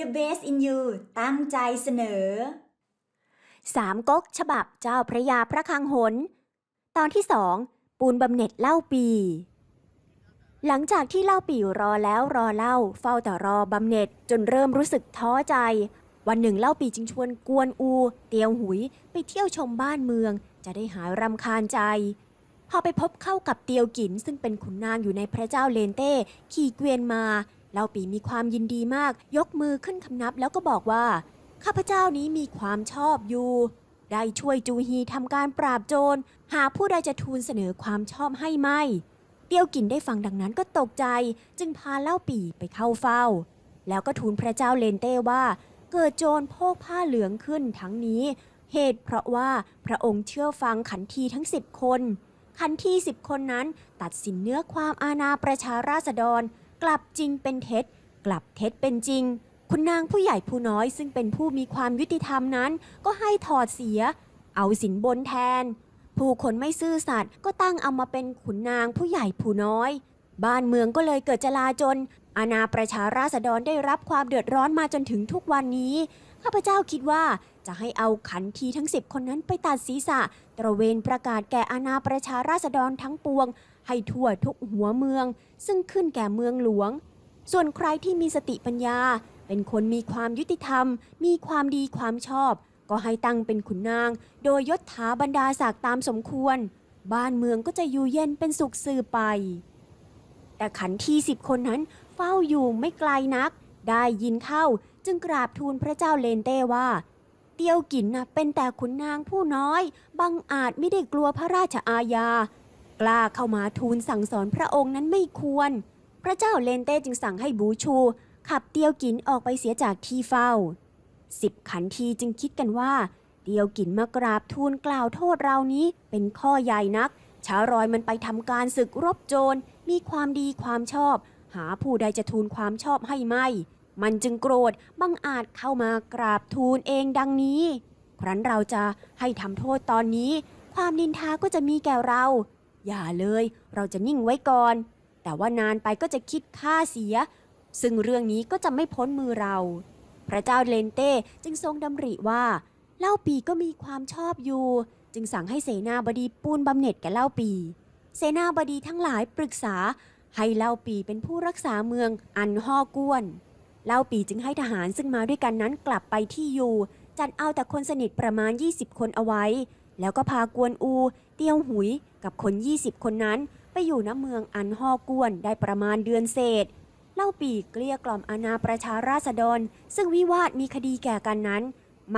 The Best in You ตั้งใจเสนอสามก๊กฉบับเจ้าพระยาพระคังหน ตอนที่สองปูนบำเหน็จเล่าปี หลังจากที่เล่าปีรอแล้วรอเล่า เฝ้าแต่รอบำเหน็จจนเริ่มรู้สึกท้อใจ วันหนึ่งเล่าปีจึงชวนกวนอู เตียวหุยไปเที่ยวชมบ้านเมือง จะได้หายรำคาญใจ พอไปพบเข้ากับเตียวกินซึ่งเป็นขุนนางอยู่ในพระเจ้าเลนเต้ขี่เกวียนมา เล่าปีมีความยินดีมาก ยกมือขึ้นคำนับแล้วก็บอกว่า ข้าพเจ้านี้มีความชอบอยู่ ได้ช่วยจูฮีทำการปราบโจร หาผู้ใดจะทูลเสนอความชอบให้ไม่เตียวกินได้ฟังดังนั้นก็ตกใจ จึงพาเล่าปีไปเข้าเฝ้า แล้วก็ทูลพระเจ้าเลนเต้ว่า เกิดโจรโพกผ้าเหลืองขึ้นทั้งนี้ เหตุเพราะว่าพระองค์เชื่อฟังขันทีทั้งสิบคนขันทีสิบคนนั้นตัดสินเนื้อความอาณาประชาราษฎร กลับจริงเป็นเท็จ กลับเท็จเป็นจริง คุณนางผู้ใหญ่ผู้น้อยซึ่งเป็นผู้มีความยุติธรรมนั้น ก็ให้ถอดเสีย เอาสินบนแทน ผู้คนไม่ซื่อสัตย์ก็ตั้งเอามาเป็นขุนนางผู้ใหญ่ผู้น้อย บ้านเมืองก็เลยเกิดจลาจลอาณาประชาราษฎรได้รับความเดือดร้อนมาจนถึงทุกวันนี้ข้าพเจ้าคิดว่าจะให้เอาขันทีทั้งสิบคนนั้นไปตัดศีรษะ ตระเวนประกาศแก่อาณาประชาราษฎรทั้งปวง ให้ทั่วทุกหัวเมือง ซึ่งขึ้นแก่เมืองหลวง ส่วนใครที่มีสติปัญญา เป็นคนมีความยุติธรรม มีความดีความชอบ ก็ให้ตั้งเป็นขุนนาง โดยยศถาบรรดาศักดิ์ตามสมควร บ้านเมืองก็จะอยู่เย็นเป็นสุขสืบไป แต่ขันทีสิบคนนั้นเฝ้าอยู่ไม่ไกลนัก ได้ยินเข้าจึงกราบทูลพระเจ้าเลนเต้ว่าเตียวกินนะเป็นแต่ขุนนางผู้น้อย บังอาจไม่ได้กลัวพระราชอาญา กล้าเข้ามาทูลสั่งสอนพระองค์นั้นไม่ควร พระเจ้าเลนเต้จึงสั่งให้บูชู ขับเตียวกินออกไปเสียจากที่เฝ้าสิบขันทีจึงคิดกันว่าเตียวกินมากราบทูลกล่าวโทษเรานี้เป็นข้อใหญ่นักช้ารอยมันไปทำการศึกรบโจรมีความดีความชอบ หาผู้ใดจะทูลความชอบให้ไม่ มันจึงโกรธบังอาจเข้ามากราบทูลเองดังนี้ ครั้นเราจะให้ทำโทษตอนนี้ ความนินทาก็จะมีแก่เรา อย่าเลย เราจะนิ่งไว้ก่อน แต่ว่านานไปก็จะคิดค่าเสีย ซึ่งเรื่องนี้ก็จะไม่พ้นมือเรา พระเจ้าเลนเต้จึงทรงดำริว่าเล่าปีก็มีความชอบอยู่ จึงสั่งให้เสนาบดีปูนบำเหน็จแก่เล่าปี เสนาบดีทั้งหลายปรึกษาให้เล่าปีเป็นผู้รักษาเมืองอันห่อกวน เล่าปีจึงให้ทหารซึ่งมาด้วยกันนั้นกลับไปที่อยู่ จัดเอาแต่คนสนิทประมาณ 20 คนเอาไว้ แล้วก็พากวนอู เตียวหุยกับคน 20 คนนั้นไปอยู่ณเมืองอันหอกวนได้ประมาณเดือนเศษ เล่าปีเกลี้ยกล่อมอาณาประชาราษฎร ซึ่งวิวาทมีคดีแก่กันนั้น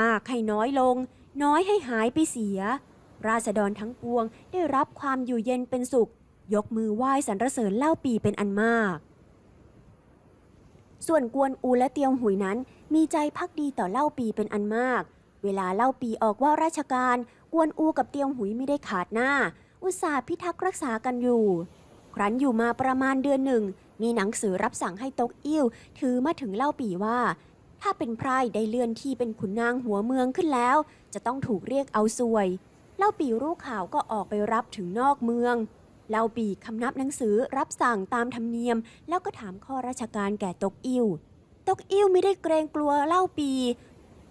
มากให้น้อยลง น้อยให้หายไปเสีย ราษฎรทั้งปวงได้รับความอยู่เย็นเป็นสุข ยกมือไหว้สรรเสริญเล่าปีเป็นอันมากส่วนกวนอูและเตียวหุยนั้นมีใจพักดีต่อเล่าปีเป็นอันมาก เวลาเล่าปีออกว่าราชการ กวนอูกับเตียวหุยไม่ได้ขาดหน้า อุตส่าห์พิทักษ์รักษากันอยู่ ครั้นอยู่มาประมาณเดือนหนึ่ง มีหนังสือรับสั่งให้ตกอิ่วถือมาถึงเล่าปีว่า ถ้าเป็นไพร่ได้เลื่อนที่เป็นขุนนางหัวเมืองขึ้นแล้ว จะต้องถูกเรียกเอาซวย เล่าปีรู้ข่าวก็ออกไปรับถึงนอกเมืองเล่าปีคำนับหนังสือรับสั่งตามธรรมเนียม แล้วก็ถามข้อราชการแก่ตกอิ่วตกอิ่วไม่ได้เกรงกลัวเล่าปี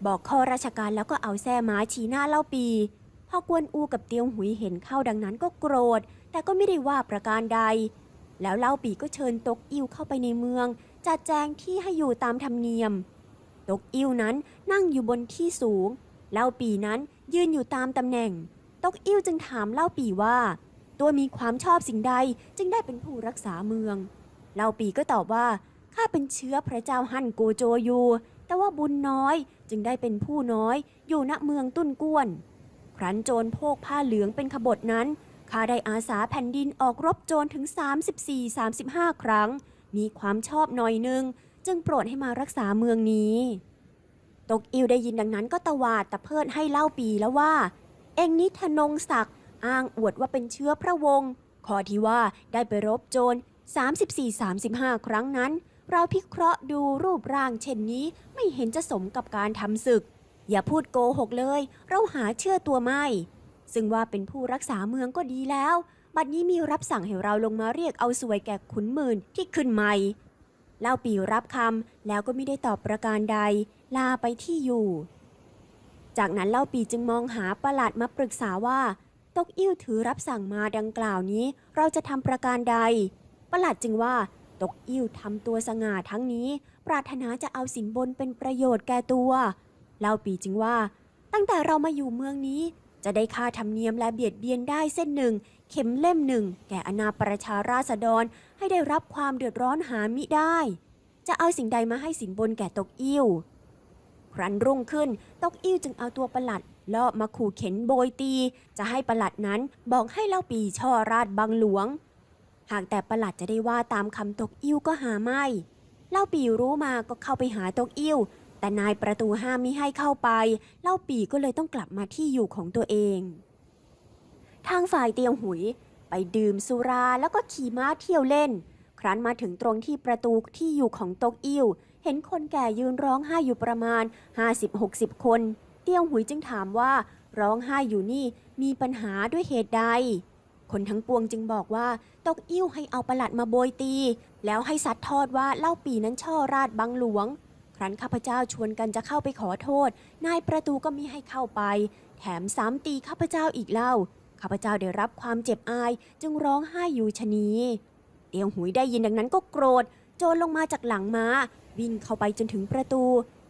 บอกข้อราชการแล้วก็เอาแส้ไม้ชี้หน้าเล่าปี พอกวนอูกับเตียวหุยเห็นเข้าดังนั้นก็โกรธ แต่ก็ไม่ได้ว่าประการใด แล้วเล่าปีก็เชิญตกอิวเข้าไปในเมือง จัดแจงที่ให้อยู่ตามธรรมเนียม ตกอิวนั้นนั่งอยู่บนที่สูง เล่าปีนั้นยืนอยู่ตามตำแหน่ง ตกอิวจึงถามเล่าปีว่า ตัวมีความชอบสิ่งใดจึงได้เป็นผู้รักษาเมือง เล่าปีก็ตอบว่าข้าเป็นเชื้อพระเจ้าฮั่นโกโจอยู่ แต่ว่าบุญน้อยจึงได้เป็นผู้น้อยอยู่ณเมืองตุ้นก้วน ครั้นโจรโพกผ้าเหลืองเป็นขบฏนั้นข้าได้อาสาแผ่นดินออกรบโจรถึง 34-35 ครั้ง มีความชอบหน่อยนึง จึงโปรดให้มารักษาเมืองนี้ ตกอิวได้ยินดังนั้นก็ตวาดตะเพิดให้เล่าปีแล้วว่า เองนี้ทนงศักดิ์อ้างอวดว่าเป็นเชื้อพระวงศ์ขอที่ว่าได้ไปรบโจร 34-35 ครั้งนั้น เราพิเคราะห์ดูรูปร่างเช่นนี้ไม่เห็นจะสมกับการทำศึก อย่าพูดโกหกเลย เราหาเชื่อตัวไม่ ซึ่งว่าเป็นผู้รักษาเมืองก็ดีแล้ว บัดนี้มีรับสั่งให้เราลงมาเรียกเอาสวยแก่ขุนหมื่นที่ขึ้นใหม่เล่าปีรับคำแล้วก็ไม่ได้ตอบประการใด ลาไปที่อยู่ จากนั้นเล่าปีจึงมองหาประหลัดมาปรึกษาว่า ตกอิ่วถือรับสั่งมาดังกล่าวนี้ เราจะทำประการใด ประหลัดจึงว่า ตกอิ่วทำตัวสง่าทั้งนี้ ปรารถนาจะเอาสินบนเป็นประโยชน์แก่ตัวเล่าปีจึงว่า ตั้งแต่เรามาอยู่เมืองนี้ จะได้ค่าธรรมเนียมและเบียดเบียนได้เส้นหนึ่ง เข็มเล่มหนึ่ง แก่อนาประชาราษฎรให้ได้รับความเดือดร้อนหามิได้ จะเอาสิ่งใดมาให้สินบนแก่ตกอิ่วครั้นรุ่งขึ้น ตกอิ่วจึงเอาตัวประหลัดลอบมาขู่เข็นโบยตี จะให้ประหลัดนั้นบอกให้เล่าปีช่อราดบังหลวง หากแต่ประหลัดจะได้ว่าตามคำตกอิ่วก็หาไม่ เล่าปีรู้มาก็เข้าไปหาตกอิ่ว แต่นายประตูห้ามมิให้เข้าไป เล่าปีก็เลยต้องกลับมาที่อยู่ของตัวเอง ทางฝ่ายเตียวหุยไปดื่มสุราแล้วก็ขี่ม้าเที่ยวเล่น ครั้นมาถึงตรงที่ประตูที่อยู่ของตกอิ่ว เห็นคนแก่ยืนร้องไห้อยู่ประมาณ 50-60 คน เตียวหุยจึงถามว่าร้องไห้อยู่นี่มีปัญหาด้วยเหตุใด คนทั้งปวงจึงบอกว่าตกอิ่วให้เอาประหลัดมาโบยตี แล้วให้สัดทอดว่าเล่าปีนั้นช่อราดบังหลวง ครั้นข้าพเจ้าชวนกันจะเข้าไปขอโทษ นายประตูก็มิให้เข้าไป แถมซ้ำตีข้าพเจ้าอีกเล่าข้าพเจ้าได้รับความเจ็บอายจึงร้องไห้อยู่ชะนีเตียวหุยได้ยินดังนั้นก็โกรธ โจรลงมาจากหลังม้า วิ่งเข้าไปจนถึงประตู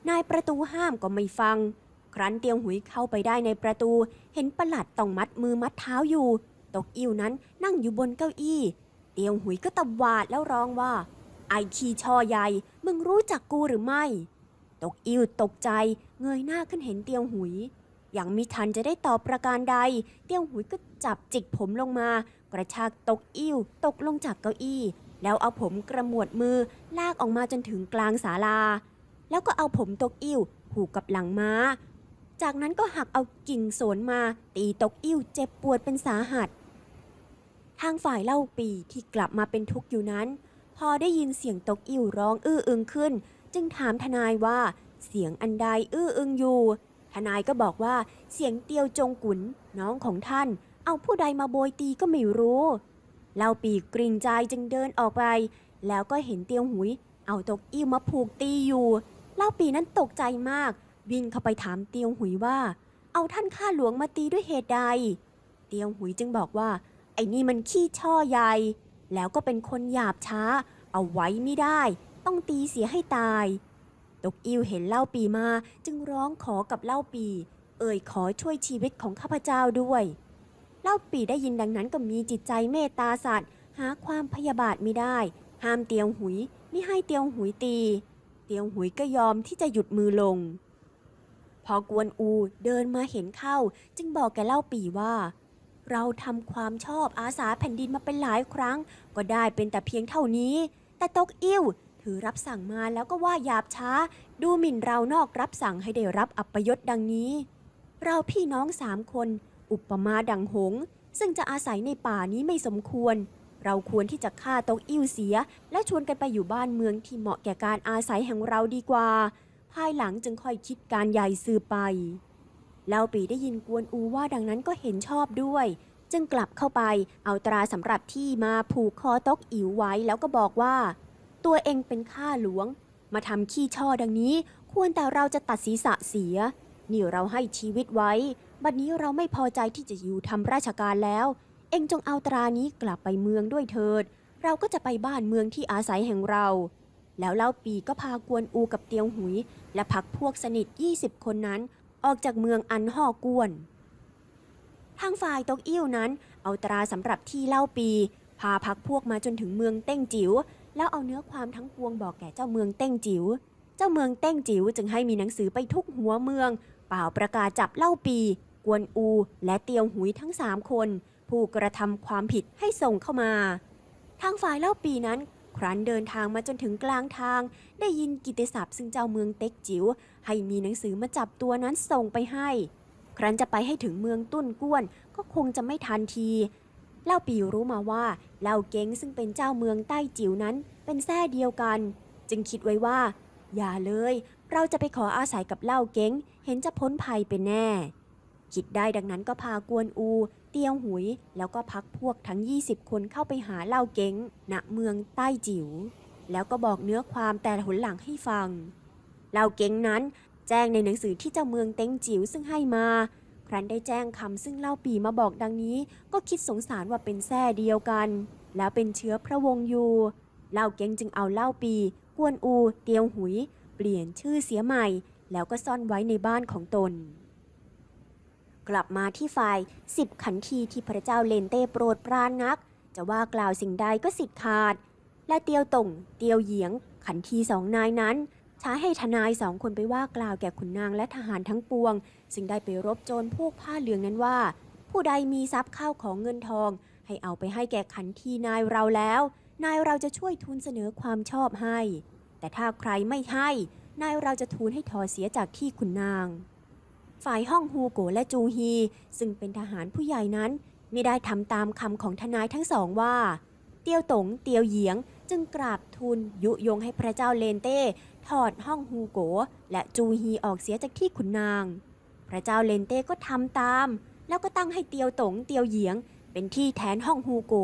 นายประตูห้ามก็ไม่ฟัง ครั้นเตียวหุยเข้าไปได้ในประตู เห็นประหลัดต้องมัดมือมัดเท้าอยู่ ตกอิ่วนั้นนั่งอยู่บนเก้าอี้ เตียวหุยก็ตะวาดแล้วร้องว่า ไอขี้ชอใหญ่ มึงรู้จักกูหรือไม่ ตกอิ่วตกใจ เงยหน้าขึ้นเห็นเตียวหุยยังมิทันจะได้ตอบประการใด เตียวหุยก็จับจิกผมลงมา กระชากตกอิ่วตกลงจากเก้าอี้ แล้วเอาผมกระหมวดมือลากออกมาจนถึงกลางศาลา แล้วก็เอาผมตกอิ่วผูกกับหลังม้าจากนั้นก็หักเอากิ่งสนมาตีตกอิ่วเจ็บปวดเป็นสาหัส ทางฝ่ายเล่าปีที่กลับมาเป็นทุกข์อยู่นั้น พอได้ยินเสียงตกอิ่วร้องอื้ออึงขึ้น จึงถามทนายว่าเสียงอันใดอื้ออึงอยู่ ทนายก็บอกว่าเสียงเตียวจงกุนน้องของท่าน เอาผู้ใดมาโบยตีก็ไม่รู้เล่าปีกริ่งใจจึงเดินออกไป แล้วก็เห็นเตียวหุย เอาตกอิ่วมาผูกตีอยู่ เล่าปีนั้นตกใจมาก วิ่งเข้าไปถามเตียวหุยว่า เอาท่านข้าหลวงมาตีด้วยเหตุใด เตียวหุยจึงบอกว่า นี่มันขี้ช่อใหญ่ แล้วก็เป็นคนหยาบช้า เอาไว้ไม่ได้ ต้องตีเสียให้ตาย ตกอิวเห็นเล่าปีมาจึงร้องขอกับเล่าปี เอ่ยขอช่วยชีวิตของข้าพเจ้าด้วย เล่าปีได้ยินดังนั้นก็มีจิตใจเมตตาสัตว์ หาความพยาบาทไม่ได้ ห้ามเตียวหุยไม่ให้เตียวหุยตี เตียวหุยก็ยอมที่จะหยุดมือลง พอกวนอูเดินมาเห็นเข้า จึงบอกแกเล่าปีว่า เราทำความชอบอาสาแผ่นดินมาเป็นหลายครั้ง ก็ได้เป็นแต่เพียงเท่านี้ แต่ตกอิ่วถือรับสั่งมาแล้วก็ว่าหยาบช้า ดูหมิ่นเรานอกรับสั่งให้ได้รับอัปยศดังนี้ เราพี่น้องสามคน อุปมาดังหง ซึ่งจะอาศัยในป่านี้ไม่สมควร เราควรที่จะฆ่าตกอิ่วเสีย และชวนกันไปอยู่บ้านเมืองที่เหมาะแก่การอาศัยแห่งเราดีกว่า ภายหลังจึงค่อยคิดการใหญ่สืบไป เล่าปีได้ยินกวนอูว่าดังนั้นก็เห็นชอบด้วย จึงกลับเข้าไปเอาตราสำหรับที่มาผูกคอตกอิ๋วไว้แล้วก็บอกว่า ตัวเองเป็นข้าหลวง มาทำขี้ช่อดังนี้ ควรแต่เราจะตัดศีรษะเสีย นี่เราให้ชีวิตไว้ บัดนี้เราไม่พอใจที่จะอยู่ทำราชการแล้ว เองจงเอาตรานี้กลับไปเมืองด้วยเถิด เราก็จะไปบ้านเมืองที่อาศัยแห่งเราแล้วเล่าปีก็พากวนอูกับเตียวหุย และพักพวกสนิท 20 คนนั้น ออกจากเมืองอันห่อกวน ทางฝ่ายตกอิ่วนั้น เอาตราสำหรับที่เล่าปี พาพักพวกมาจนถึงเมืองเต้งจิ๋วแล้วเอาเนื้อความทั้งปวงบอกแก่เจ้าเมืองเต้งจิ๋วเจ้าเมืองเต้งจิ๋วจึงให้มีหนังสือไปทุกหัวเมือง เป่าประกาศจับเล่าปี กวนอู และเตียวหุยทั้งสามคน ผู้กระทำความผิดให้ส่งเข้ามา ทางฝ่ายเล่าปีนั้น ครั้นเดินทางมาจนถึงกลางทาง ได้ยินกิตติศัพท์ซึ่งเจ้าเมืองเต็กจิ๋วให้มีหนังสือมาจับตัวนั้นส่งไปให้ ครั้นจะไปให้ถึงเมืองตุ้นก้วนก็คงจะไม่ทันที เล่าปีรู้มาว่าเล่าเก้งซึ่งเป็นเจ้าเมืองใต้จิ๋วนั้นเป็นแท้เดียวกัน จึงคิดไว้ว่า อย่าเลย เราจะไปขออาศัยกับเล่าเก้งเห็นจะพ้นภัยเป็นแน่ คิดได้ดังนั้นก็พากวนอู เตียวหุย แล้วก็พักพวกทั้ง 20 คนเข้าไปหาเล่าเก้งณเมืองใต้จิ๋วแล้วก็บอกเนื้อความแต่หนหลังให้ฟังเล่าเก่งนั้นแจ้งในหนังสือที่เจ้าเมืองเต็งจิ๋วซึ่งให้มาครั้นได้แจ้งคำซึ่งเล่าปีมาบอกดังนี้ ก็คิดสงสารว่าเป็นแท้เดียวกัน แล้วเป็นเชื้อพระวงศ์อยู่เล่าเก่งจึงเอาเล่าปี กวนอู เตียวหุย เปลี่ยนชื่อเสียใหม่ แล้วก็ซ่อนไว้ในบ้านของตน กลับมาที่ฝ่ายสิบขันทีที่พระเจ้าเลนเต้โปรดปรานนัก จะว่ากล่าวสิ่งใดก็สิทธิ์ขาด และเตียวตงเตียวเหยียง ขันทีสองนายนั้นใช้ให้ทนายสองคนไปว่ากล่าวแก่ขุนนางและทหารทั้งปวง ซึ่งได้ไปรบโจรพวกผ้าเหลืองนั้นว่า ผู้ใดมีทรัพย์ข้าวของเงินทอง ให้เอาไปให้แก่ขันทีนายเราแล้ว นายเราจะช่วยทูลเสนอความชอบให้ แต่ถ้าใครไม่ให้ นายเราจะทูลให้ถอเสียจากที่ขุนนาง ฝ่ายห้องฮูโกและจูฮี ซึ่งเป็นทหารผู้ใหญ่นั้น ไม่ได้ทำตามคำของทนายทั้งสองว่า เตียวตงเตียวเหยียงจึงกราบทูลยุยงให้พระเจ้าเลนเต้ ถอดห้องฮูโกและจูฮีออกเสียจากที่ขุนนาง พระเจ้าเลนเต้ก็ทำตาม แล้วก็ตั้งให้เตียวตงเตียวเหยียง เป็นที่แทนห้องฮูโก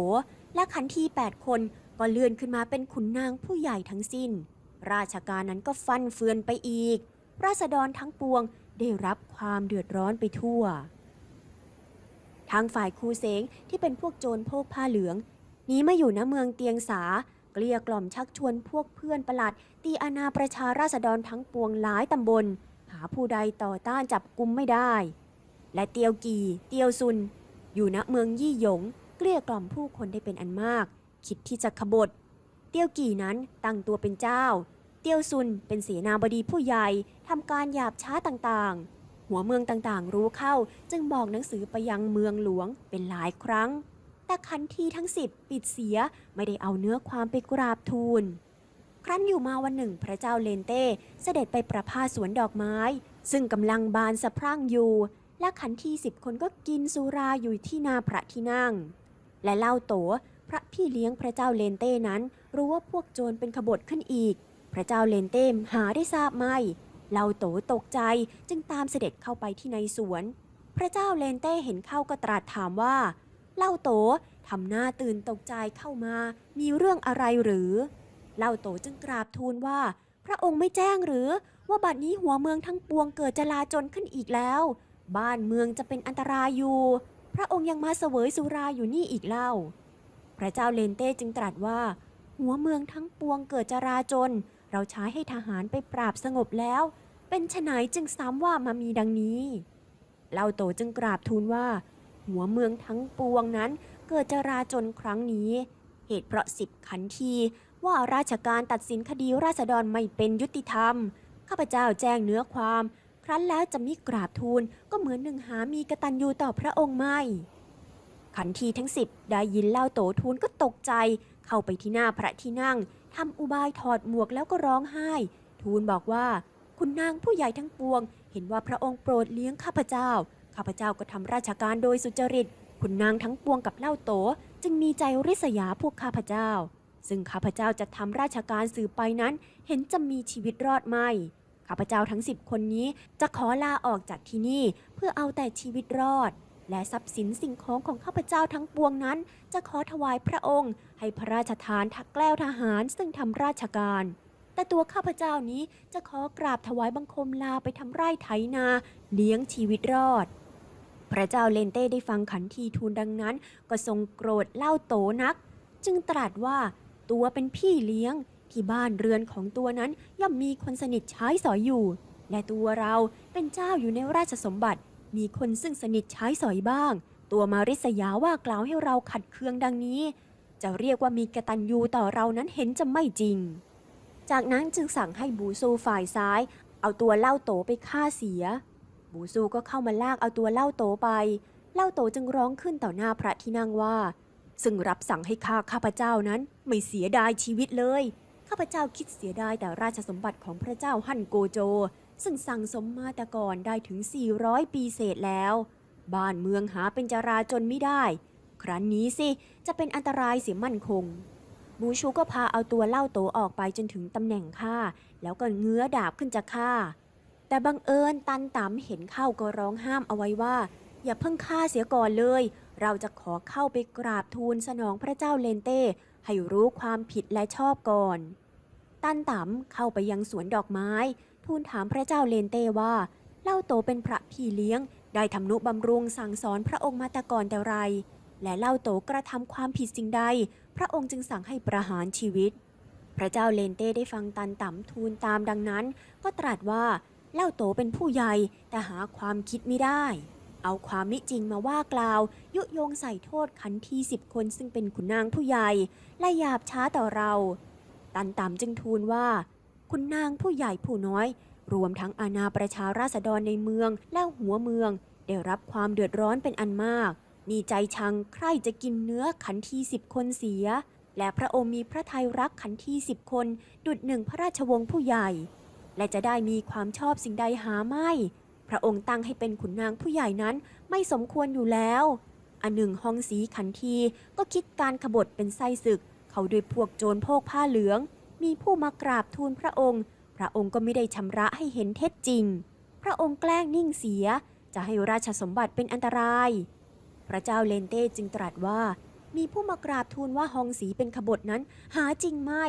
และขันทีแปดคนก็เลื่อนขึ้นมาเป็นขุนนางผู้ใหญ่ทั้งสิ้น ราชการนั้นก็ฟันเฟือนไปอีก ราษฎรทั้งปวง ได้รับความเดือดร้อนไปทั่ว ทางฝ่ายครูเซงที่เป็นพวกโจรพวกผ้าเหลืองหนีมาอยู่ณเมืองเตียงสาเกลี้ยกล่อมชักชวนพวกเพื่อนประหลัด ตีอาณาประชาราษฎรทั้งปวงหลายตำบล หาผู้ใดต่อต้านจับกุมไม่ได้ และเตียวกี เตียวซุน อยู่ณเมืองยี่หยง เกลี้ยกล่อมผู้คนได้เป็นอันมาก คิดที่จะขบฏ เตียวกีนั้นตั้งตัวเป็นเจ้า ตียวซุนเป็นเสนาบดีผู้ใหญ่ทำการหยาบช้าต่างๆ หัวเมืองต่างๆ รู้เข้าจึงบอกหนังสือไปยังเมืองหลวงเป็นหลายครั้ง แต่คันทีทั้งสิบปิดเสียไม่ได้เอาเนื้อความไปกราบทูล ครั้นอยู่มาวันหนึ่งพระเจ้าเลนเต้เสด็จไปประพาสวนดอกไม้ ซึ่งกำลังบานสะพรั่งอยู่ และขันทีสิบคนก็กินสุราอยู่ที่นาพระที่นั่ง และเล่าโตพระพี่เลี้ยงพระเจ้าเลนเต้นั้น รู้ว่าพวกโจรเป็นขบฏขึ้นอีก ระเจ้าเลนเต้หาได้ทราบไม่เล่าโตตกใจจึงตามเสด็จเข้าไปที่ในสวน พระเจ้าเลนเต้เห็นเข้าก็ตรัสถามว่า เล่าโตทำหน้าตื่นตกใจเข้ามา มีเรื่องอะไรหรือ เล่าโตจึงกราบทูลว่า พระองค์ไม่แจ้งหรือ ว่าบัดนี้หัวเมืองทั้งปวงเกิดจลาจลขึ้นอีกแล้ว บ้านเมืองจะเป็นอันตรายอยู่ พระองค์ยังมาเสวยสุราอยู่นี่อีกเล่า พระเจ้าเลนเต้จึงตรัสว่า หัวเมืองทั้งปวงเกิดจราจน เราใช้ให้ทหารไปปราบสงบแล้ว เป็นไฉนจึงซ้ำว่ามามีดังนี้เล่าโตจึงกราบทูลว่า หัวเมืองทั้งปวงนั้นเกิดจราจนครั้งนี้ เหตุเพราะสิบขันทีว่าราชการตัดสินคดีราษฎรไม่เป็นยุติธรรม ข้าพเจ้าแจ้งเนื้อความ ครั้นแล้วจะมิกราบทูลก็เหมือนหนึ่งหามีกระตัญญูต่อพระองค์ไม่ ขันทีทั้งสิบได้ยินเล่าโตทูลก็ตกใจ เข้าไปที่หน้าพระที่นั่ง ทำอุบายถอดหมวกแล้วก็ร้องไห้ ทูลบอกว่า คุณนางผู้ใหญ่ทั้งปวง เห็นว่าพระองค์โปรดเลี้ยงข้าพเจ้า ข้าพเจ้าก็ทำราชการโดยสุจริต คุณนางทั้งปวงกับเล่าโต จึงมีใจริษยาพวกข้าพเจ้า ซึ่งข้าพเจ้าจะทำราชการสืบไปนั้น เห็นจะมีชีวิตรอดไม่ข้าพเจ้าทั้งสิบคนนี้จะขอลาออกจากที่นี่เพื่อเอาแต่ชีวิตรอด และทรัพย์สินสิ่งของของข้าพเจ้าทั้งปวงนั้น จะขอถวายพระองค์ ให้พระราชทานทักแกล้วทหารซึ่งทำราชการ แต่ตัวข้าพเจ้านี้จะขอกราบถวายบังคมลาไปทำไร่ไถนา เลี้ยงชีวิตรอด พระเจ้าเลนเต้ได้ฟังขันทีทูลดังนั้น ก็ทรงโกรธเล่าโตนัก จึงตรัสว่าตัวเป็นพี่เลี้ยงที่บ้านเรือนของตัวนั้นย่อมมีคนสนิทใช้สอยอยู่ และตัวเราเป็นเจ้าอยู่ในราชสมบัติ มีคนซึ่งสนิทใช้สอยบ้าง ตัวมาริษยาว่ากล่าวให้เราขัดเคืองดังนี้ จะเรียกว่ามีกตัญญูต่อเรานั้นเห็นจะไม่จริง จากนั้นจึงสั่งให้บูซูฝ่ายซ้าย เอาตัวเล่าโตไปฆ่าเสีย บูซูก็เข้ามาลากเอาตัวเล่าโตไป เล่าโตจึงร้องขึ้นต่อหน้าพระที่นั่งว่า ซึ่งรับสั่งให้ฆ่าข้าพเจ้านั้นไม่เสียดายชีวิตเลย ข้าพเจ้าคิดเสียดายแต่ราชสมบัติของพระเจ้าฮั่นโกโจ ซึ่งสั่งสมมาแต่ก่อนได้ถึง 400 ปีเศษแล้ว บ้านเมืองหาเป็นจราจนไม่ได้ ครั้นนี้สิจะเป็นอันตรายเสียมั่นคง บูชูก็พาเอาตัวเล่าโตออกไปจนถึงตำแหน่งฆ่าแล้วก็เงื้อดาบขึ้นจะฆ่า แต่บังเอิญตันต๋ำเห็นเข้าก็ร้องห้ามเอาไว้ว่า อย่าเพิ่งฆ่าเสียก่อนเลย เราจะขอเข้าไปกราบทูลสนองพระเจ้าเลนเต้ให้รู้ความผิดและชอบก่อน ตันตั๋มเข้าไปยังสวนดอกไม้ ทูลถามพระเจ้าเลนเต้ว่า เล่าโตเป็นพระพี่เลี้ยง ได้ทำนุบำรุงสั่งสอนพระองค์มาต่ก่อนแต่ไร และเล่าโตกระทำความผิดสิ่งใด พระองค์จึงสั่งให้ประหารชีวิต พระเจ้าเลนเต้ได้ฟังตันตั๋มทูลตามดังนั้น ก็ตรัสว่าเล่าโตเป็นผู้ใหญ่แต่หาความคิดไม่ได้ เอาความมิจริงมาว่ากล่าว ยุยงใส่โทษขันทีสิบคนซึ่งเป็นขุนนางผู้ใหญ่และหยาบช้าต่อเรา ตันต่ำจึงทูลว่า คุณนางผู้ใหญ่ผู้น้อย รวมทั้งอาณาประชาราษฎรในเมืองและหัวเมือง ได้รับความเดือดร้อนเป็นอันมาก มีใจชังใครจะกินเนื้อขันทีสิบคนเสีย และพระองค์มีพระทัยรักขันทีสิบคน ดุดหนึ่งพระราชวงศ์ผู้ใหญ่ และจะได้มีความชอบสิ่งใดหาไม่ พระองค์ตั้งให้เป็นขุนนางผู้ใหญ่นั้นไม่สมควรอยู่แล้วอันหนึ่งห้องสีขันทีก็คิดการขบฏเป็นไส้ศึก เขาด้วยพวกโจรโพกผ้าเหลือง มีผู้มากราบทูลพระองค์ พระองค์ก็ไม่ได้ชำระให้เห็นเท็จจริง พระองค์แกล้งนิ่งเสีย จะให้ราชสมบัติเป็นอันตราย พระเจ้าเลนเต้จึงตรัสว่า มีผู้มากราบทูลว่าฮองสีเป็นขบฏนั้นหาจริงไม่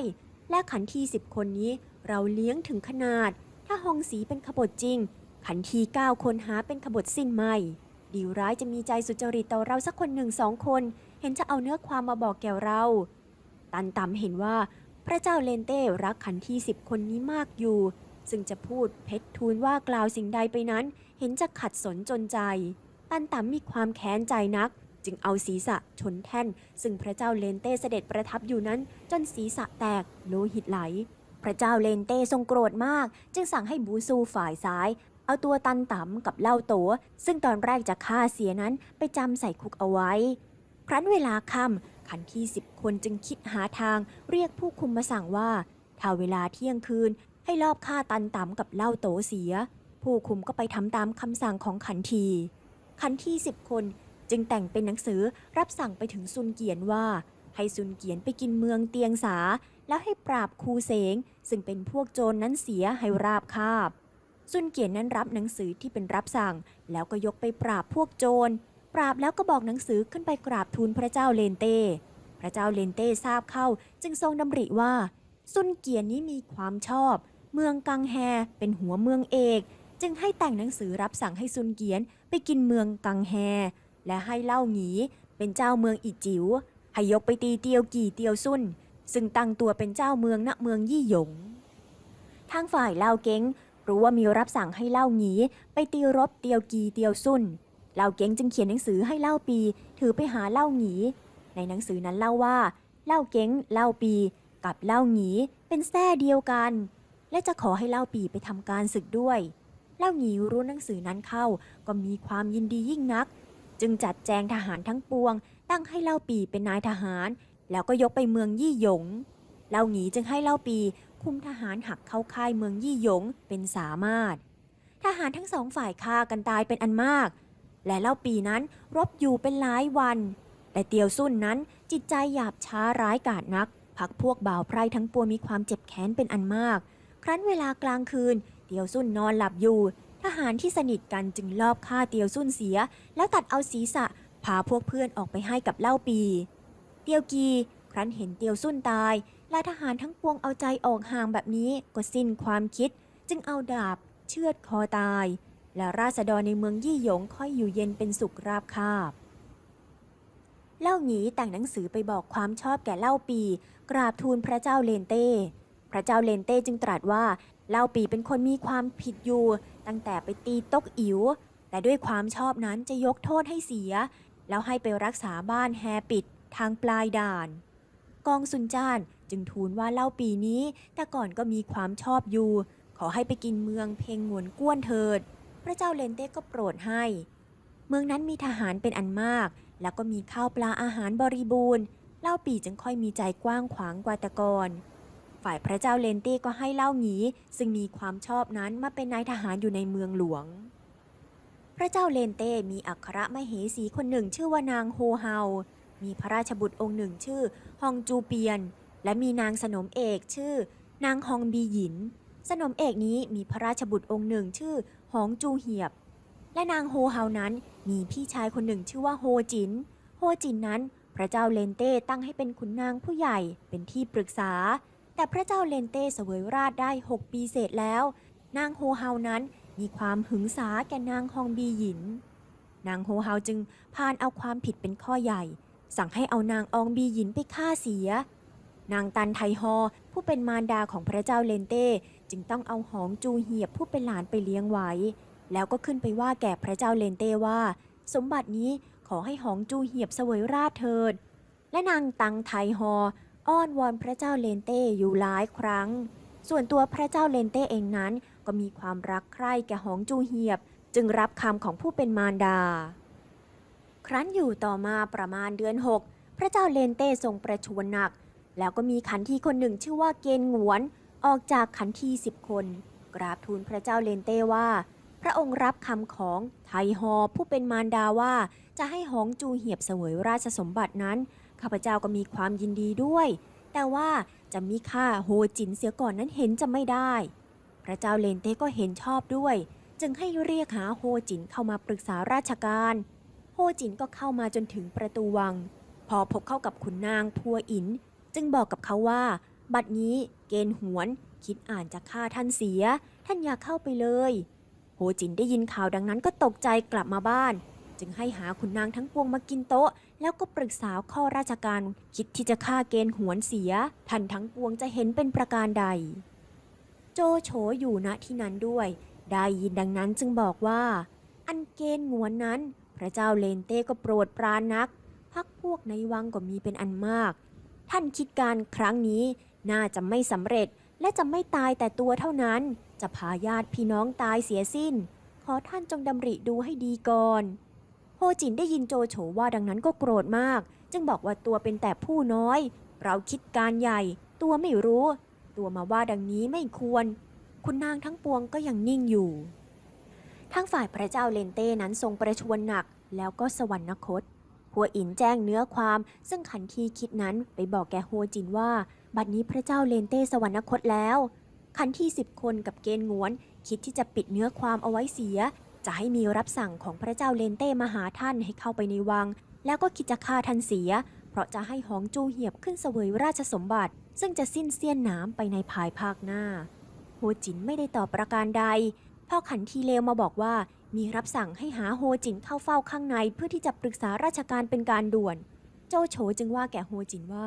และขันทีสิบคนนี้เราเลี้ยงถึงขนาด ถ้าฮองสีเป็นขบฏจริง ขันทีเก้าคนหาเป็นขบฏสิ้นไม่ดีร้ายจะมีใจสุจริตต่อเราสักคนหนึ่งสองคน เห็นจะเอาเนื้อความมาบอกแก่เรา ตันตำเห็นว่า พระเจ้าเลนเต้รักขันทีสิบคนนี้มากอยู่ ซึ่งจะพูดเพชรทูลว่ากล่าวสิ่งใดไปนั้น เห็นจะขัดสนจนใจ ตันตำมีความแค้นใจนัก จึงเอาศีรษะชนแท่น ซึ่งพระเจ้าเลนเต้เสด็จประทับอยู่นั้นจนศีรษะแตกโลหิตไหล พระเจ้าเลนเต้ทรงโกรธมาก จึงสั่งให้บูซูฝ่ายซ้ายเอาตัวตันตำกับเล่าโตซึ่งตอนแรกจะฆ่าเสียนั้นไปจำใส่คุกเอาไว้ ครั้นเวลาค่ำ ขันที่สิบคนจึงคิดหาทางเรียกผู้คุมมาสั่งว่า ถ้าเวลาเที่ยงคืนให้ลอบฆ่าตันตำกับเล่าโตเสีย ผู้คุมก็ไปทำตามคำสั่งของขันที ขันที่สิบคนจึงแต่งเป็นหนังสือรับสั่งไปถึงซุนเกียนว่า ให้ซุนเกียนไปกินเมืองเตียงสา แล้วให้ปราบคูเสง ซึ่งเป็นพวกโจรนนั้นเสียให้ราบคาบซุนเกียนนั้นรับหนังสือที่เป็นรับสั่ง แล้วก็ยกไปปราบพวกโจร ปราบแล้วก็บอกหนังสือขึ้นไปกราบทูลพระเจ้าเลนเต้ พระเจ้าเลนเต้ทราบเข้า จึงทรงดำริว่า ซุนเกียนนี้มีความชอบ เมืองกังแฮเป็นหัวเมืองเอก จึงให้แต่งหนังสือรับสั่งให้ซุนเกียนไปกินเมืองกังแฮ และให้เล่าหงีเป็นเจ้าเมืองอิจิว๋วให้ยกไปตีเตียวกี่เตียวซุนซึ่งตั้งตัวเป็นเจ้าเมืองณเมืองยี่หยง ทางฝ่ายเล่าเก้งรู้ว่ามีรับสั่งให้เล่าหงีไปตีรบเตียวกีเตียวซุน เล่าเก้งจึงเขียนหนังสือให้เล่าปี ถือไปหาเล่าหงี ในหนังสือนั้นเล่าว่า เล่าเก้งเล่าปี กับเล่าหงีเป็นแท้เดียวกัน และจะขอให้เล่าปีไปทำการศึกด้วย เล่าหงีรู้หนังสือนั้นเข้าก็มีความยินดียิ่งนัก จึงจัดแจงทหารทั้งปวง ตั้งให้เล่าปีเป็นนายทหาร แล้วก็ยกไปเมืองยี่หยง เล่าหงีจึงให้เล่าปีคุมทหารหักเข้าค่ายเมืองยี่หยงเป็นสามารถ ทหารทั้งสองฝ่ายฆ่ากันตายเป็นอันมาก และเล่าปีนั้นรบอยู่เป็นหลายวัน แต่เตียวซุ่นนั้นจิตใจหยาบช้าร้ายกาจนัก พักพวกบ่าวไพร่ทั้งปวงมีความเจ็บแค้นเป็นอันมาก ครั้นเวลากลางคืน เตียวซุ่นนอนหลับอยู่ ทหารที่สนิทกันจึงลอบฆ่าเตียวซุ่นเสีย แล้วตัดเอาศีรษะพาพวกเพื่อนออกไปให้กับเล่าปี เตียวกีครั้นเห็นเตียวซุ่นตายและทหารทั้งปวงเอาใจออกห่างแบบนี้ก็สิ้นความคิด จึงเอาดาบเชือดคอตาย และราษฎรในเมืองยี่หยงค่อยอยู่เย็นเป็นสุขราบคาบ เล่าหงีแต่งหนังสือไปบอกความชอบแก่เล่าปี กราบทูลพระเจ้าเลนเต้ พระเจ้าเลนเต้จึงตรัสว่าเล่าปีเป็นคนมีความผิดอยู่ ตั้งแต่ไปตีตกอิ๋วแต่ด้วยความชอบนั้นจะยกโทษให้เสีย แล้วให้ไปรักษาบ้านแฮปิดทางปลายด่าน กองซุนจ้านจึงทูลว่าเล่าปีนี้ แต่ก่อนก็มีความชอบอยู่ ขอให้ไปกินเมืองเพลงหวนก้วนเถิด ระเจ้าเลนเต้ก็โปรดให้ เมืองนั้นมีทหารเป็นอันมาก แล้วก็มีข้าวปลาอาหารบริบูรณ์ เล่าปีจึงค่อยมีใจกว้างขวางกว่าแต่ก่อนฝ่ายพระเจ้าเลนเต้ก็ให้เล่าหงีซึ่งมีความชอบนั้นมาเป็นนายทหารอยู่ในเมืองหลวง พระเจ้าเลนเต้มีอัครมเหสีคนหนึ่งชื่อว่านางโฮเฮา มีพระราชบุตรองค์หนึ่งชื่อฮองจูเปียน และมีนางสนมเอกชื่อ นางฮองบีหยิน สนมเอกนี้มีพระราชบุตรองค์หนึ่งชื่อ หองจูเหียบ และนางโฮเฮานั้นมีพี่ชายคนหนึ่งชื่อว่าโฮจิน โฮจินนั้นพระเจ้าเลนเต้ตั้งให้เป็นขุนนางผู้ใหญ่เป็นที่ปรึกษา แต่พระเจ้าเลนเต้เสวยราชได้ 6 ปีเศษแล้ว นางโฮเฮานั้นมีความหึงสาแก่นางฮองบีหยิน นางโฮเฮาจึงพานเอาความผิดเป็นข้อใหญ่ สั่งให้เอานางอองบีหยินไปฆ่าเสีย นางตันไทฮอผู้เป็นมารดาของพระเจ้าเลนเต้ จึงต้องเอาหองจูเหียบผู้เป็นหลานไปเลี้ยงไว้ แล้วก็ขึ้นไปว่าแก่พระเจ้าเลนเต้ว่า สมบัตินี้ขอให้หองจูเหียบเสวยราชเถิด และนางตังไทฮออ้อนวอนพระเจ้าเลนเต้อยู่หลายครั้ง ส่วนตัวพระเจ้าเลนเต้เองนั้นก็มีความรักใคร่แก่หองจูเหียบ จึงรับคำของผู้เป็นมารดา ครั้นอยู่ต่อมาประมาณเดือน6พระเจ้าเลนเต้ทรงประชวรหนัก แล้วก็มีขันทีคนหนึ่งชื่อว่าเกณฑ์หงวน ออกจากขันทีสิบคน กราบทูลพระเจ้าเลนเต้ว่า พระองค์รับคำของไทฮอผู้เป็นมารดาว่า จะให้หองจูเหียบเสวยราชสมบัตินั้น ข้าพเจ้าก็มีความยินดีด้วย แต่ว่าจะมีค่าโฮจินเสียก่อนนั้นเห็นจะไม่ได้ พระเจ้าเลนเต้ก็เห็นชอบด้วย จึงให้เรียกหาโฮจินเข้ามาปรึกษาราชการโฮจินก็เข้ามาจนถึงประตูวัง พอพบเข้ากับขุนนางพัวอิน จึงบอกกับเขาว่า บัดนี้เกณฑ์หวน คิดอ่านจะฆ่าท่านเสีย ท่านอย่าเข้าไปเลย โฮจินได้ยินข่าวดังนั้นก็ตกใจกลับมาบ้าน จึงให้หาขุนนางทั้งปวงมากินโต๊ะ แล้วก็ปรึกษาข้อราชการ คิดที่จะฆ่าเกณฑ์หวนเสีย ท่านทั้งปวงจะเห็นเป็นประการใด โจโฉอยู่ณที่นั้นด้วย ได้ยินดังนั้นจึงบอกว่า อันเกณฑ์หวนนั้น พระเจ้าเลนเต้ก็โปรดปรานนักพักพวกในวังก็มีเป็นอันมาก ท่านคิดการครั้งนี้ น่าจะไม่สำเร็จและจะไม่ตายแต่ตัวเท่านั้น จะพาญาติพี่น้องตายเสียสิ้น ขอท่านจงดำริดูให้ดีก่อน โฮจินได้ยินโจโฉว่าดังนั้นก็โกรธมาก จึงบอกว่าตัวเป็นแต่ผู้น้อย เราคิดการใหญ่ ตัวไม่รู้ ตัวมาว่าดังนี้ไม่ควร คุณนางทั้งปวงก็ยังนิ่งอยู่ทั้งฝ่ายพระเจ้าเลนเต้นั้นทรงประชวรหนัก แล้วก็สวรรคตหัวอินแจ้งเนื้อความ ซึ่งขันทีคิดนั้นไปบอกแกโฮจินว่า บัดนี้พระเจ้าเลนเต้สวรรคตแล้วขันทีสิบคนกับเกณฑ์งวน คิดที่จะปิดเนื้อความเอาไว้เสีย จะให้มีรับสั่งของพระเจ้าเลนเต้มาหาท่านให้เข้าไปในวัง แล้วก็คิดจะฆ่าท่านเสีย เพราะจะให้หองจูเหียบขึ้นเสวยราชสมบัติ ซึ่งจะสิ้นเสี้ยนน้ำไปในภายภาคหน้าโฮจินไม่ได้ตอบประการใดพ่อขันทีเลวมาบอกว่ามีรับสั่งให้หาโฮจินเข้าเฝ้าข้างในเพื่อที่จะปรึกษาราชการเป็นการด่วน โจโฉจึงว่าแก่โฮจินว่า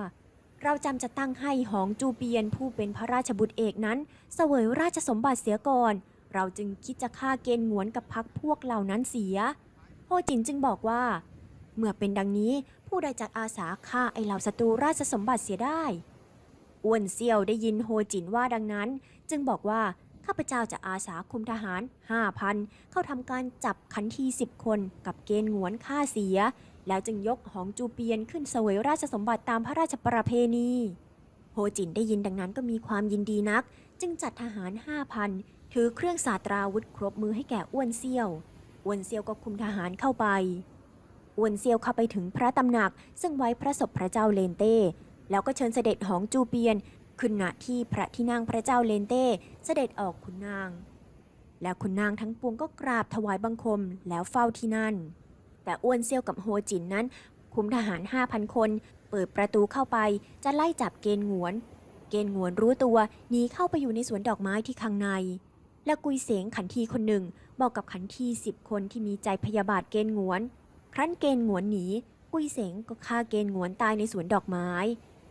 เราจำจะตั้งให้หองจูเปียนผู้เป็นพระราชบุตรเอกนั้น เสวยราชสมบัติเสียก่อน เราจึงคิดจะฆ่าเกณฑ์หงวนกับพักพวกเหล่านั้นเสียโฮจินจึงบอกว่า เมื่อเป็นดังนี้ผู้ใดจัดอาสาฆ่าไอเหล่าศัตรูราชสมบัติเสียได้อ้วนเซียวได้ยินโฮจินว่าดังนั้น จึงบอกว่าข้าพเจ้าจะอาสาคุมทหาร 5,000 เข้าทำการจับขันทีสิบคนกับเกณฑ์หงวนฆ่าเสีย แล้วจึงยกหองจูเปียนขึ้นเสวยราชสมบัติตามพระราชประเพณี โฮจินได้ยินดังนั้นก็มีความยินดีนัก จึงจัดทหาร5,000ถือเครื่องสาตราวุธครบมือให้แก่อ้วนเซียว อ้วนเซียวก็คุมทหารเข้าไป อ้วนเซียวเข้าไปถึงพระตำหนัก ซึ่งไว้พระศพพระเจ้าเลนเต้ แล้วก็เชิญเสด็จหองจูเปียนขึ้นณที่พระที่นั่งพระเจ้าเลนเต้เสด็จออกขุนนาง แล้วขุนนางทั้งปวงก็กราบถวายบังคมแล้วเฝ้าที่นั่น แต่อ้วนเซียวกับโฮจินนั้น คุมทหาร 5,000 คน เปิดประตูเข้าไปจะไล่จับเกณฑ์หงวน เกณฑ์หงวนรู้ตัวหนีเข้าไปอยู่ในสวนดอกไม้ที่ข้างใน และกุยเสงขันทีคนหนึ่ง บอกกับขันทีสิบคนที่มีใจพยาบาทเกณฑ์หงวน ครั้นเกณฑ์หงวนหนีกุยเสงก็ฆ่าเกณฑ์หงวนตายในสวนดอกไม้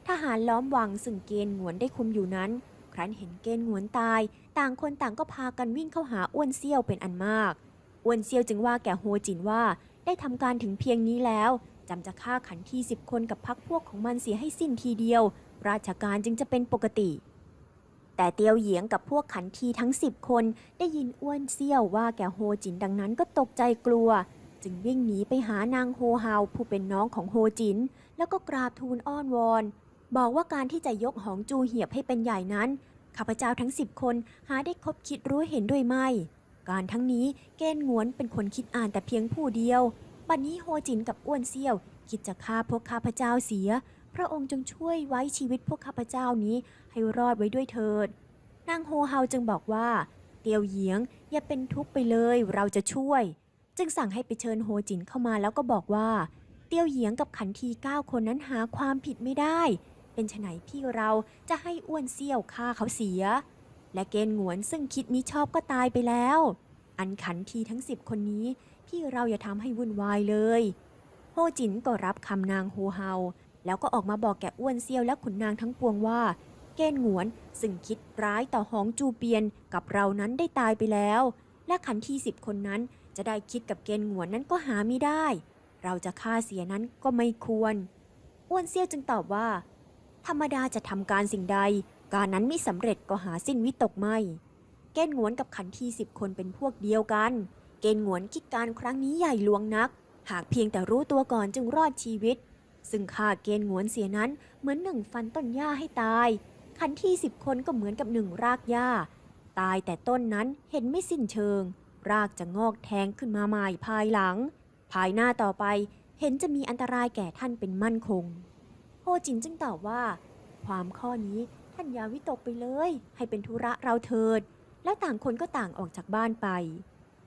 ทหารล้อมวังซึ่งเกณฑ์หงวนได้คุมอยู่นั้น ครั้นเห็นเกณฑ์หงวนตาย ต่างคนต่างก็พากันวิ่งเข้าหาอ้วนเซี่ยวเป็นอันมาก อ้วนเซี่ยวจึงว่าแก่โฮจินว่า ได้ทำการถึงเพียงนี้แล้วจำจะฆ่าขันทีสิบคนกับพักพวกของมันเสียให้สิ้นทีเดียว ราชการจึงจะเป็นปกติ แต่เตียวเหยียงกับพวกขันทีทั้งสิบคนได้ยินอ้วนเซี่ยวว่าแก่โฮจินดังนั้นก็ตกใจกลัว จึงวิ่งหนีไปหานางโฮฮาวผู้เป็นน้องของโฮจิน แล้วก็กราบทูลอ้อนวอน บอกว่าการที่จะยกหองจูเหียบให้เป็นใหญ่นั้นข้าพเจ้าทั้งสิบคนหาได้คบคิดรู้เห็นด้วยไม่ การทั้งนี้เกณฑ์งวนเป็นคนคิดอ่านแต่เพียงผู้เดียว บัดนนี้โฮจินกับอ้วนเซี่ยว คิดจะฆ่าพวกข้าพเจ้าเสีย พระองค์จงช่วยไว้ชีวิตพวกข้าพเจ้านี้ให้รอดไว้ด้วยเถิด นางโฮเฮาจึงบอกว่า เตียวเหยียงอย่าเป็นทุกข์ไปเลยเราจะช่วย จึงสั่งให้ไปเชิญโฮจินเข้ามาแล้วก็บอกว่า เตียวเหยียงกับขันทีเก้าคนนั้นหาความผิดไม่ได้ เป็นไฉนพี่เราจะให้อ้วนเซี่ยวฆ่าเขาเสีย และเกณฑ์หงวนซึ่งคิดมิชอบก็ตายไปแล้ว อันขันทีทั้งสิบคนนี้ พี่เราอย่าทำให้วุ่นวายเลย โฮจินก็รับคำนางโฮเฮา แล้วก็ออกมาบอกแก่อ้วนเซียวและขุนนางทั้งปวงว่า เกณฑ์หงวนซึ่งคิดร้ายต่อหองจูเปียนกับเรานั้นได้ตายไปแล้ว และขันทีสิบคนนั้นจะได้คิดกับเกณฑ์หงวนนั้นก็หาไม่ได้ เราจะฆ่าเสียนั้นก็ไม่ควร อ้วนเซียวจึงตอบว่า ธรรมดาจะทำการสิ่งใด การนั้นไม่สำเร็จก็หาสิ้นวิตกไม่ เกณฑ์หงวนกับขันทีสิบคนเป็นพวกเดียวกัน เกณฑ์หงวนคิดการครั้งนี้ใหญ่หลวงนัก หากเพียงแต่รู้ตัวก่อนจึงรอดชีวิต ซึ่งฆ่าเกณฑ์หงวนเสียนั้นเหมือนหนึ่งฟันต้นหญ้าให้ตาย ขันที่สิบคนก็เหมือนกับหนึ่งรากหญ้า ตายแต่ต้นนั้นเห็นไม่สิ้นเชิง รากจะงอกแทงขึ้นมาใหม่ภายหลัง ภายหน้าต่อไปเห็นจะมีอันตรายแก่ท่านเป็นมั่นคง โฮจินจึงตอบว่า ความข้อนี้ ท่านอย่าวิตกไปเลย ให้เป็นธุระเราเถิด แล้วต่างคนก็ต่างออกจากบ้านไป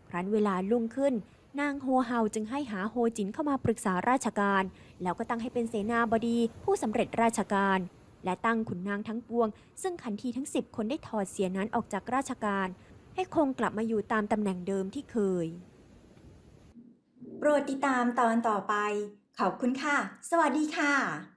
ครั้นเวลาลุ่งขึ้น นางโฮเฮาจึงให้หาโฮจินเข้ามาปรึกษาราชการ แล้วก็ตั้งให้เป็นเสนาบดีผู้สำเร็จราชการ และตั้งขุนนางทั้งปวง ซึ่งขันทีทั้งสิบคนได้ถอดเสียนั้นออกจากราชการ ให้คงกลับมาอยู่ตามตำแหน่งเดิมที่เคย โปรดติดตามตอนต่อไป ขอบคุณค่ะ สวัสดีค่ะ